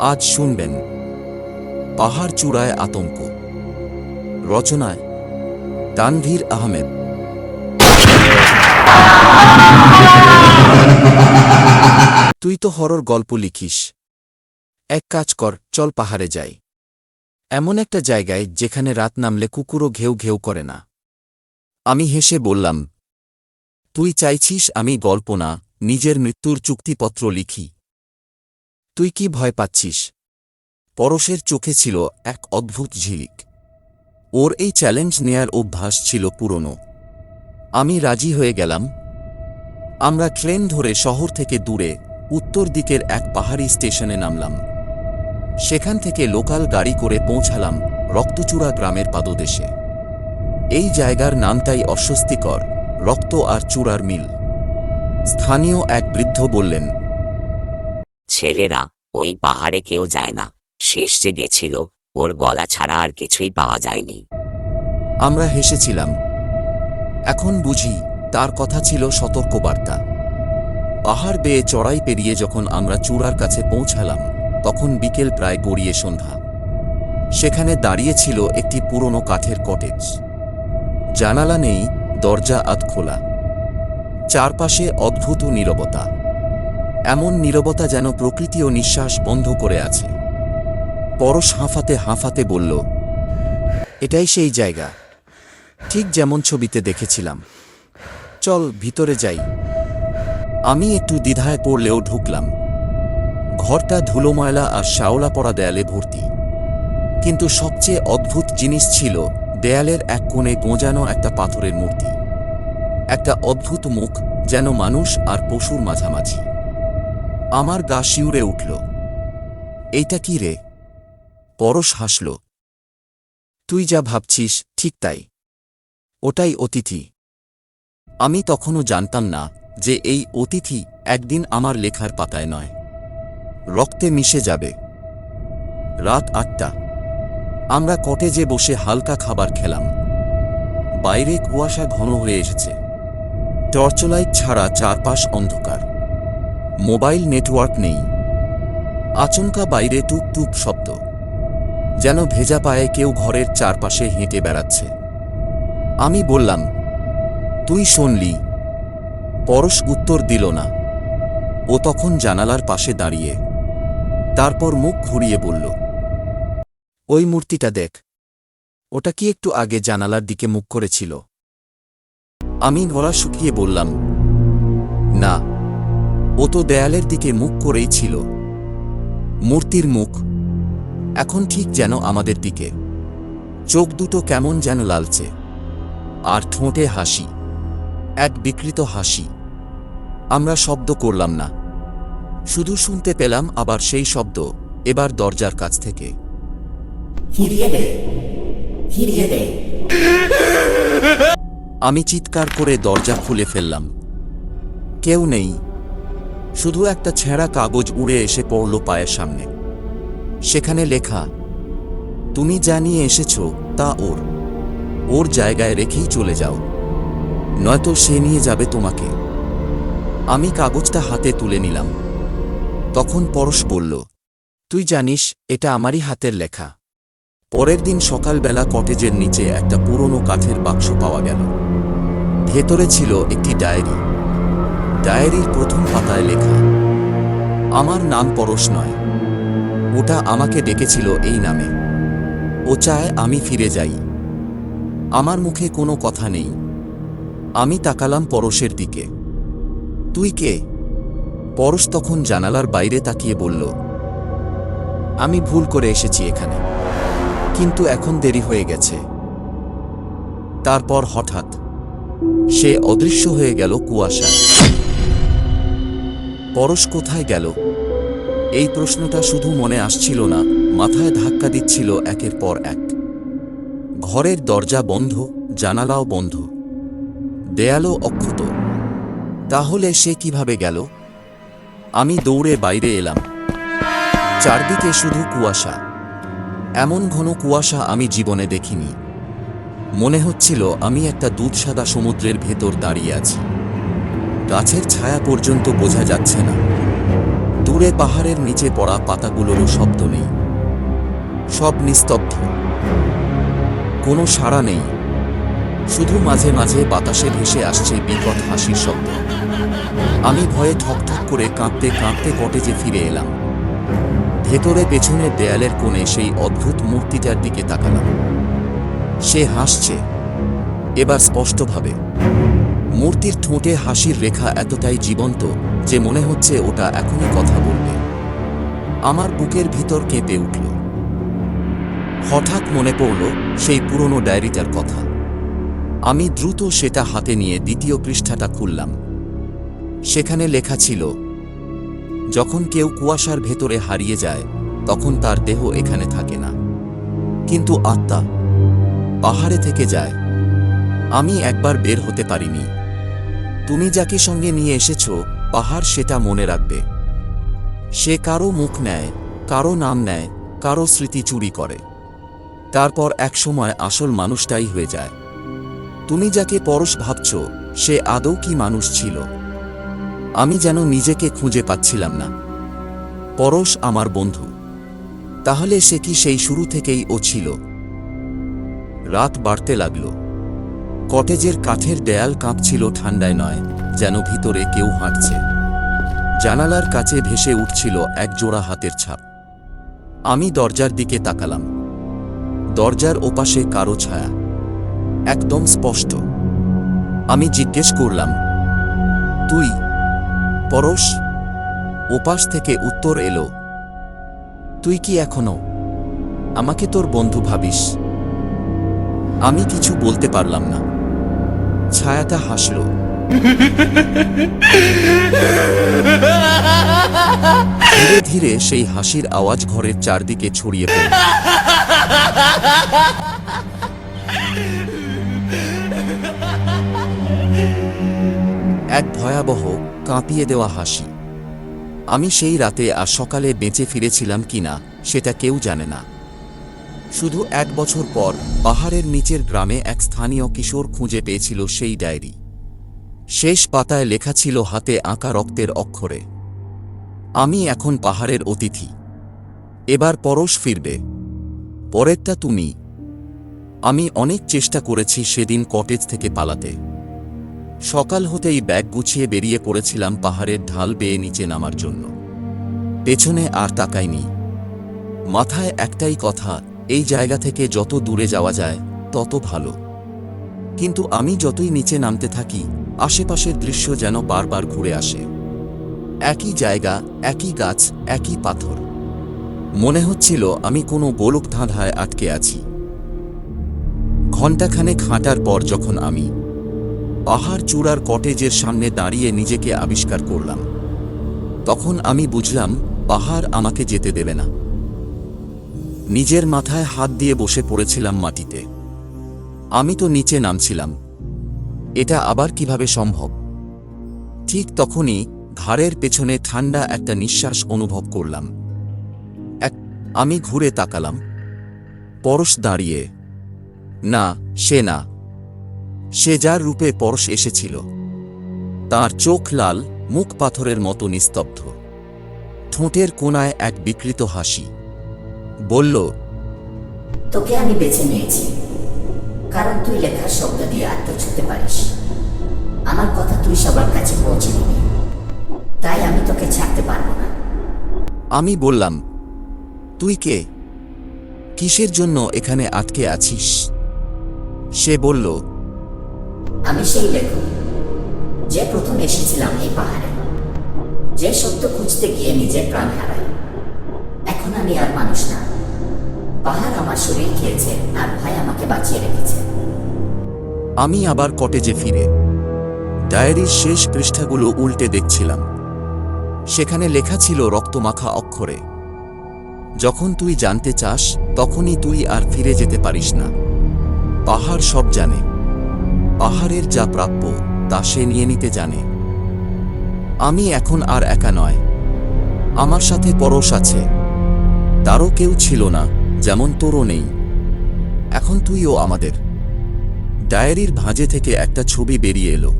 আজ শুনবেন পাহাড় চূড়ায় আতঙ্ক। রচনায় তানভীর আহমেদ। তুই তো হরর গল্প লিখিস। এক কাজ কর, চল পাহাড়ে যাই। এমন একটা জায়গায় যেখানে রাত নামলে কুকুরও ঘেউ ঘেউ করে না। আমি হেসে বললাম, তুই চাইছিস আমি গল্প না, নিজের মৃত্যুর চুক্তিপত্র লিখি। তুই কি ভয় পাচ্ছিস? পরশের চোখে ছিল এক অদ্ভুত ঝিলিক। ওর এই চ্যালেঞ্জ নেয়ার অভ্যাস ছিল পুরনো। আমি রাজি হয়ে গেলাম। আমরা ট্রেন ধরে শহর থেকে দূরে উত্তর দিকের এক পাহাড়ি স্টেশনে নামলাম। সেখান থেকে লোকাল গাড়ি করে পৌঁছালাম রক্তচূড়া গ্রামের পাদদেশে। এই জায়গার নামটাই অস্বস্তিকর, রক্ত আর চূড়ার মিল। স্থানীয় এক বৃদ্ধ বললেন ছেলেরা ওই পাহাড়ে কেউ যায় না। শেষ যে গেছিল, ওর গলা ছাড়া আর কিছুই পাওয়া যায়নি। আমরা হেসেছিলাম। এখন বুঝি, তার কথা ছিল সতর্কবার্তা। পাহাড় বেয়ে চড়াই পেরিয়ে যখন আমরা চূড়ার কাছে পৌঁছালাম, তখন বিকেল প্রায় গড়িয়ে সন্ধ্যা। সেখানে দাঁড়িয়ে ছিল একটি পুরনো কাঠের কটেজ। জানালা নেই, দরজা আধ খোলা চারপাশে অদ্ভুত নীরবতা। এমন নীরবতা যেন প্রকৃতিও নিঃশ্বাস বন্ধ করে আছে। পরশ হাঁফাতে হাঁফাতে বলল, এটাই সেই জায়গা। ঠিক যেমন ছবিতে দেখেছিলাম। চল, ভিতরে যাই। আমি একটু দ্বিধায় পড়লেও ঢুকলাম। ঘরটা ধুলো ময়লা আর শ্যাওলা পড়া দেয়ালে ভর্তি। কিন্তু সবচেয়ে অদ্ভুত জিনিস ছিল দেয়ালের এক কোণে গোঁজানো একটা পাথরের মূর্তি। একটা অদ্ভুত মুখ যেন মানুষ আর পশুর মাঝামাঝি। আমার গা শিউরে উঠল। এইটা কি রে? পরশ হাসল। তুই যা ভাবছিস, ঠিক তাই। ওটাই অতিথি। আমি তখনও জানতাম না যে এই অতিথি একদিন আমার লেখার পাতায় নয়। রক্তে মিশে যাবে। রাত আটটা। আমরা কটেজে বসে হালকা খাবার খেলাম। বাইরে কুয়াশা ঘন হয়ে এসেছে। টর্চলাইট ছাড়া চারপাশ অন্ধকার। মোবাইল নেটওয়ার্ক নেই। আচমকা বাইরে টুক টুক শব্দ। যেন ভেজা পায়ে কেউ ঘরের চারপাশে হেঁটে বেড়াচ্ছে। আমি বললাম, তুই শুনলি? পরশ উত্তর দিল না। ও তখন জানালার পাশে দাঁড়িয়ে, তারপর মুখ ঘুরিয়ে বলল, ওই মূর্তিটা দেখ। ওটা কি একটু আগে জানালার দিকে মুখ করেছিল? আমি গলা শুকিয়ে বললাম তো দেয়ালের দিকে মুখ করেই ছিল। মূর্তির মুখ এখন ঠিক যেন আমাদের দিকে। চোখ দুটো কেমন যেন লালচে আর ঠোঁটে হাসি এক বিকৃত হাসি। আমরা শব্দ করলাম না। শুধু শুনতে পেলাম আবার সেই শব্দ এবার দরজার কাছ থেকে। আমি চিৎকার করে দরজা খুলে ফেললাম। কেউ নেই। শুধু একটা ছেঁড়া কাগজ উড়ে এসে পড়ল পায়ের সামনে। সেখানে লেখা, তুমি যা নিয়ে এসেছ তা ওর। ওর জায়গায় রেখেই চলে যাও। নয়তো সে নিয়ে যাবে তোমাকে। আমি কাগজটা হাতে তুলে নিলাম। তখন পরশ বলল, তুই জানিস, এটা আমারই হাতের লেখা। পরের দিন সকালবেলা কটেজের নিচে একটা পুরনো কাঠের বাক্স পাওয়া গেল। ভেতরে ছিল একটি ডায়েরি। ডায়েরির প্রথম পাতায় লেখা, আমার নাম পরশ নয়। ওটা আমাকে ডেকেছিল এই নামে। ও চায় আমি ফিরে যাই। আমার মুখে কোনো কথা নেই। আমি তাকালাম পরশের দিকে। তুই কে? পরশ তখন জানালার বাইরে তাকিয়ে বলল, আমি ভুল করে এসেছি এখানে। কিন্তু এখন দেরি হয়ে গেছে। তারপর হঠাৎ সে অদৃশ্য হয়ে গেল কুয়াশায়। পরশ কোথায় গেল? এই প্রশ্নটা শুধু মনে আসছিল না, মাথায় ধাক্কা দিচ্ছিল একের পর এক। ঘরের দরজা বন্ধ, জানালাও বন্ধ। দেয়ালও অক্ষত। তাহলে সে কীভাবে গেল? আমি দৌড়ে বাইরে এলাম। চারদিকে শুধু কুয়াশা। এমন ঘন কুয়াশা আমি জীবনে দেখিনি। মনে হচ্ছিল আমি একটা দুধসাদা সমুদ্রের ভেতর দাঁড়িয়ে আছি। গাছের ছায়া পর্যন্ত বোঝা যাচ্ছে না। দূরে পাহাড়ের নিচে পড়া পাতাগুলোরও শব্দ নেই। সব নিস্তব্ধ। কোনো সাড়া নেই। শুধু মাঝে মাঝে বাতাসে ভেসে আসছে বিকট হাসির শব্দ। আমি ভয়ে ঠকঠক করে কাঁপতে কাঁপতে কটেজে ফিরে এলাম। ভেতরে পেছনের দেয়ালের কোণে সেই অদ্ভুত মূর্তিটার দিকে তাকালাম। সে হাসছে। এবার স্পষ্টভাবে। মূর্তির ঠোঁটে হাসির রেখা এতটাই জীবন্ত যে মনে হচ্ছে ওটা এখনই কথা বলবে। আমার বুকের ভিতর কেঁপে উঠল। হঠাৎ মনে পড়ল সেই পুরনো ডায়েরিটার কথা। আমি দ্রুত সেটা হাতে নিয়ে দ্বিতীয় পৃষ্ঠাটা খুললাম। সেখানে লেখা ছিল, যখন কেউ কুয়াশার ভেতরে হারিয়ে যায়, তখন তার দেহ এখানে থাকে না। কিন্তু আত্মা পাহাড়ে থেকে যায়। আমি একবার বের হতে পারিনি। তুমি যাকে সঙ্গে নিয়ে এসেছ, পাহাড় সেটা মনে রাখবে। সে কারও মুখ নেয়, কারও নাম নেয়, কারও স্মৃতি চুরি করে। তারপর একসময় আসল মানুষটাই হয়ে যায়। তুমি যাকে পরশ ভাবছ, সে আদৌ কি মানুষ ছিল? আমি যেন নিজেকে খুঁজে পাচ্ছিলাম না। পরশ আমার বন্ধু। তাহলে সে কি সেই শুরু থেকেই ও ছিল? রাত বাড়তে লাগল। কটেজের কাঠের দেয়াল কাঁপছিল ঠান্ডায় নয়, যেন ভিতরে কেউ হাঁটছে। জানালার কাছে ভেসে উঠছিল এক জোড়া হাতের ছাপ। আমি দরজার দিকে তাকালাম। দরজার ওপাশে কারও ছায়া। একদম স্পষ্ট। আমি জিজ্ঞেস করলাম, তুই, পরশ? ওপাশ থেকে উত্তর এলো, তুই কি এখনও? আমাকে তোর বন্ধু ভাবিস? আমি কিছু বলতে পারলাম না। ছায়াটা হাসল। ধীরে ধীরে সেই হাসির আওয়াজ ঘরের চারদিকে ছড়িয়ে পড়ল। এক ভয়াবহ, কাঁপিয়ে দেওয়া হাসি। আমি সেই রাতে আর সকালে বেঁচে ফিরেছিলাম কিনা, সেটা কেউ জানে না। শুধু এক বছর পর পাহাড়ের নিচের গ্রামে এক স্থানীয় কিশোর খুঁজে পেয়েছিল সেই ডায়েরি। শেষ পাতায় লেখা ছিল হাতে আঁকা রক্তের অক্ষরে, আমি এখন পাহাড়ের অতিথি। এবার পরশ ফিরবে। পরেরটা তুমি। আমি অনেক চেষ্টা করেছি সেদিন কটেজ থেকে পালাতে। সকাল হতেই ব্যাগ গুছিয়ে বেরিয়ে পড়েছিলাম পাহাড়ের ঢাল বেয়ে নিচে নামার জন্য। পেছনে আর তাকাইনি। মাথায় একটাই কথা এই জায়গা থেকে যত দূরে যাওয়া যায়, তত ভালো। কিন্তু আমি যতই নিচে নামতে থাকি, আশেপাশের দৃশ্য যেন বারবার ঘুরে আসে। একই জায়গা, একই গাছ, একই পাথর। মনে হচ্ছিল আমি কোনো গোলক ধাঁধায় আটকে আছি। ঘণ্টাখানেক হাঁটার পর যখন আমি পাহাড় চূড়ার কটেজের সামনে দাঁড়িয়ে নিজেকে আবিষ্কার করলাম, তখন আমি বুঝলাম পাহাড় আমাকে যেতে দেবে না। নিজের মাথায় হাত দিয়ে বসে পড়েছিলাম মাটিতে। আমি তো নিচে নামছিলাম। এটা আবার কীভাবে সম্ভব? ঠিক তখনই ঘাড়ের পেছনে ঠান্ডা একটা নিঃশ্বাস অনুভব করলাম। এক, আমি ঘুরে তাকালাম। পরশ দাঁড়িয়ে। না, সে না। সে যার রূপে পরশ এসেছিল। তার চোখ লাল, মুখ পাথরের মতো নিস্তব্ধ। ঠোঁটের কোনায় এক বিকৃত হাসি। বলল তোকে আমি বেছে নিয়েছি। কারণ তুই লেখার শব্দ দিয়ে আত্ম ছুতে পারিস। আমার কথা তুই সবার কাছে পৌঁছে দিবি। তাই আমি তোকে ছাড়তে পারব না। আমি বললাম তুই কে? কিসের জন্য এখানে আটকে আছিস? সে বলল আমি সেই লেখক যে প্রথম এসেছিলাম এই পাহাড়ে। যে সত্য খুঁজতে গিয়ে নিজের প্রাণ হারাই। এখন আমি আর মানুষ না। পাহাড় আমার শরীর খেয়েছে আর ভাই আমাকে বাঁচিয়ে রেখেছে। আমি আবার কটেজে ফিরে। ডায়েরির শেষ পৃষ্ঠাগুলো উল্টে দেখছিলাম। সেখানে লেখা ছিল রক্তমাখা অক্ষরে। যখন তুই জানতে চাস, তখনই তুই আর ফিরে যেতে পারিস না। পাহাড় সব জানে। পাহাড়ের যা প্রাপ্য, তা সে নিয়ে নিতে জানে। আমি এখন আর একা নয়। আমার সাথে পরশ আছে। তারও কেউ ছিল না। যেমন তোরও নেই। এখন তুইও আমাদের। ডায়েরির ভাঁজে থেকে একটা ছবি বেরিয়ে এলো।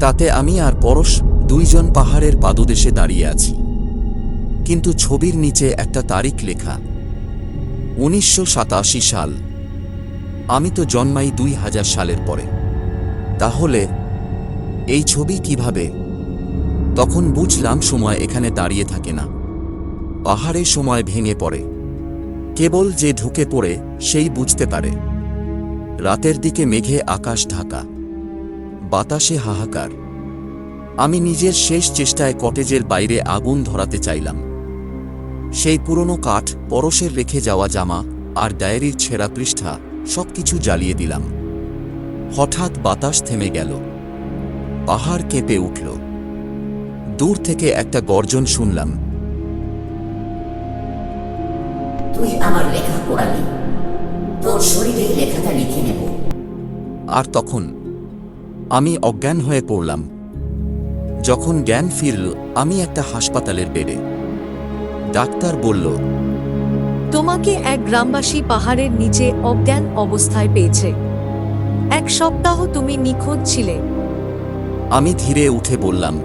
তাতে আমি আর পরশ দুইজন পাহাড়ের পাদদেশে দাঁড়িয়ে আছি। কিন্তু ছবির নিচে একটা তারিখ লেখা। উনিশশো সাতাশি সাল। আমি তো জন্মাই দুই হাজার সালের পরে। তাহলে এই ছবি কীভাবে? তখন বুঝলাম সময় এখানে দাঁড়িয়ে থাকে না। পাহাড়ে সময় ভেঙে পড়ে। কেবল যে ঢুকে পড়ে, সেই বুঝতে পারে। রাতের দিকে মেঘে আকাশ ঢাকা। বাতাসে হাহাকার। আমি নিজের শেষ চেষ্টায় কটেজের বাইরে আগুন ধরাতে চাইলাম। সেই পুরনো কাঠ, পরশের রেখে যাওয়া জামা আর ডায়েরির ছেঁড়া পৃষ্ঠা, সবকিছু জ্বালিয়ে দিলাম। হঠাৎ বাতাস থেমে গেল। পাহাড় কেঁপে উঠল। দূর থেকে একটা গর্জন শুনলাম। তুই আমার লেখা পড়ালি। তোর শরীরে লেখাটা লিখে নেব। আর তখন আমি অজ্ঞান হয়ে পড়লাম। যখন জ্ঞান ফিরল আমি একটা হাসপাতালের বেডে। ডাক্তার বলল তোমাকে এক গ্রামবাসী পাহাড়ের নিচে অজ্ঞান অবস্থায় পেয়েছে। এক সপ্তাহ তুমি নিখোঁজ ছিলে। আমি ধীরে উঠে বললাম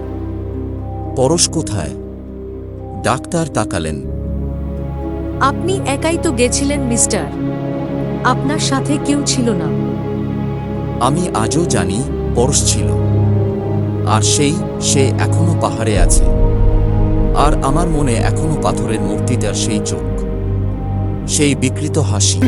পরশ কোথায়? ডাক্তার তাকালেন। আপনি একাই তো গেছিলেন, মিস্টার। আপনার সাথে কেউ ছিল না। আমি আজও জানি, পরশ ছিল। আর সেই, সে এখনও পাহাড়ে আছে। আর আমার মনে এখনও পাথরের মূর্তিটার সেই চোখ। সেই বিকৃত হাসি।